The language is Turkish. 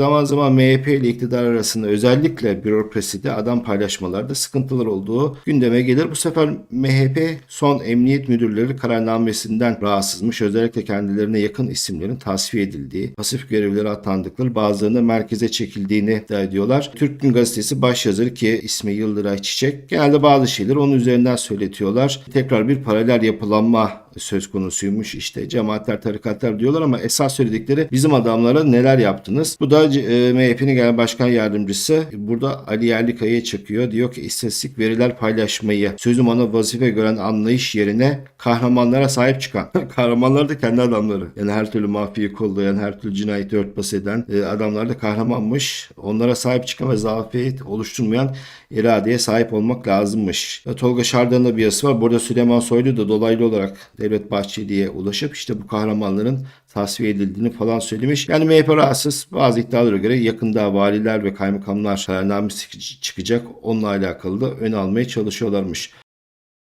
Zaman zaman MHP ile iktidar arasında özellikle bürokraside adam paylaşmalarda sıkıntılar olduğu gündeme gelir. Bu sefer MHP son emniyet müdürleri kararnamesinden rahatsızmış. Özellikle kendilerine yakın isimlerin tasfiye edildiği, pasif görevlere atandıkları bazılarında merkeze çekildiğini iddia ediyorlar. Türk Gün Gazetesi başyazarı ki ismi Yıldıray Çiçek genelde bazı şeyleri onun üzerinden söyletiyorlar. Tekrar bir paralel yapılanma söz konusuymuş. İşte cemaatler, tarikatlar diyorlar ama esas söyledikleri bizim adamlara neler yaptınız? Bu da e, MHP'nin genel başkan yardımcısı burada Ali Yerlikaya'ya çıkıyor. Diyor ki istatistik veriler paylaşmayı sözüm ona vazife gören anlayış yerine kahramanlara sahip çıkan. Kahramanlar da kendi adamları. Yani her türlü mafyayı kollayan, her türlü cinayeti örtbas eden e, adamlar da kahramanmış. Onlara sahip çıkan ve zafiyet oluşturmayan iradeye sahip olmak lazımmış. Tolga Şardan'ın da bir yazısı var. Burada Süleyman Soylu da dolaylı olarak Devlet Bahçeli'ye ulaşıp işte bu kahramanların tasfiye edildiğini falan söylemiş. Yani MHP rahatsız. Bazı iddialara göre yakında valiler ve kaymakamlar kararnamesi çıkacak. Onunla alakalı da ön almaya çalışıyorlarmış.